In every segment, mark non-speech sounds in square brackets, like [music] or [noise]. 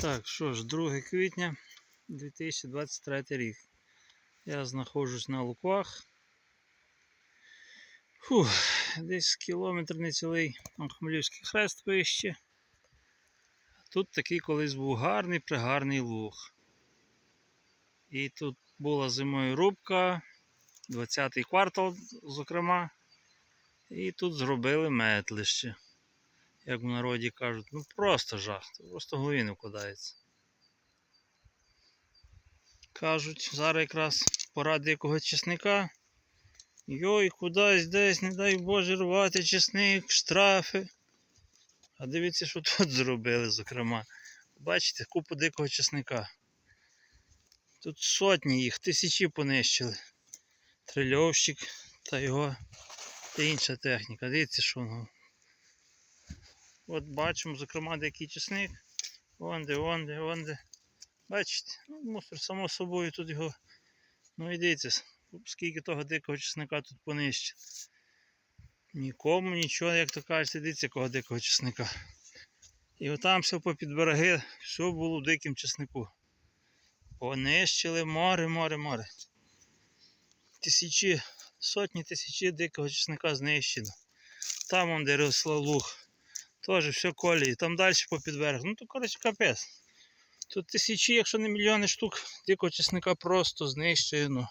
Так, що ж, 2 квітня 2023 рік. Я знаходжусь на Луквах. Фух, десь кілометр не цілий там Хмелівський хрест вище. Тут такий колись був гарний пригарний луг. І тут була зимою рубка, 20-й квартал, зокрема. І тут зробили метлище як в народі кажуть, ну просто жах, просто голові не вкладається. Кажуть, зараз якраз пора дикого чесника. Йой, кудись десь, не дай Боже, рвати чесник, штрафи. А дивіться, що тут [laughs] зробили, зокрема. Бачите, купу дикого чесника. Тут сотні їх, тисячі понищили. Трильовщик та його та інша техніка. Дивіться, що воно От бачимо, зокрема, деякий чесник. Онде, онде, онде. Бачите? Ну, мусор само собою тут його. Ну і дивіться, скільки того дикого чесника тут понищить. Нікому нічого, як то кажуть, дивіться, якого дикого чесника. І отам все попід береги, все було в диким чеснику. Понищили море, море, море. Тисячі, сотні тисячі дикого чесника знищено. Там де росла луг. Теж все колії, там далі по підверх. Ну то коротше капець. Тут тисячі, якщо не мільйони штук, дикого чесника просто знищено.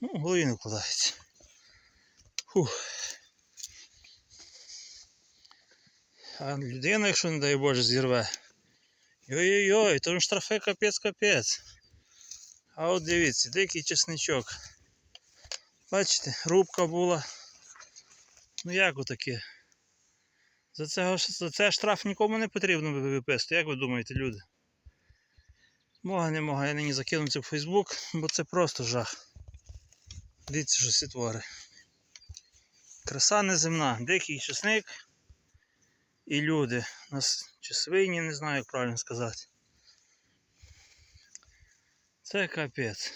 Ну, в голові не вкладається. Фух. А людина, якщо не дай Боже, зірве. Йой-йой-йой, то штрафи капець капець. А от дивіться, дикий чесничок. Бачите, рубка була. Ну як отаке? За це, за це штраф нікому не потрібно виписати. Як ви думаєте, люди? Мога не мога, я нині закину це в Фейсбук, бо це просто жах. Дивіться, що всі твори. Краса неземна, дикий чесник і люди. У нас чи свині, не знаю, як правильно сказати. Це капець.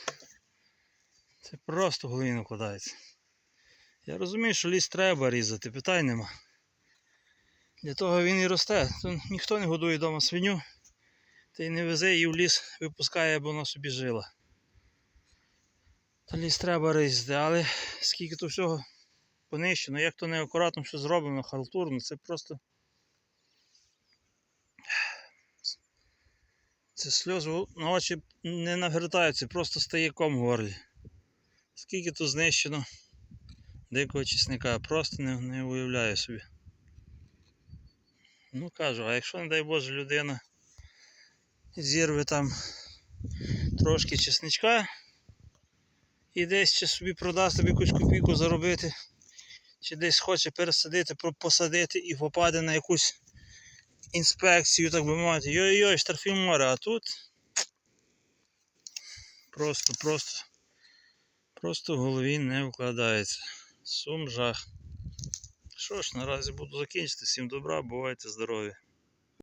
Це просто в голові не. Я розумію, що ліс треба різати, питань нема. Для того він і росте. Тут ніхто не годує вдома свиню, та й не везе її в ліс, випускає, аби вона собі жила. Та ліс треба різати, але скільки то всього понищено, як то неакуратно все зроблено, халтурно, це просто. Це сльози на очі не нагортаються, просто стає ком в горлі. Скільки тут знищено дикого чесника, просто не, не уявляю собі. Ну кажу, а якщо, не дай Боже, людина зірве там трошки чесничка і десь чи собі продасть тобі якусь копійку заробити, чи десь хоче пересадити, посадити і попаде на якусь інспекцію, так би мовити, йой-йой, штрафів море, а тут просто, просто, просто в голові не вкладається. Сум жах. Що ж, наразі буду закінчити. Всім добра, бувайте здорові.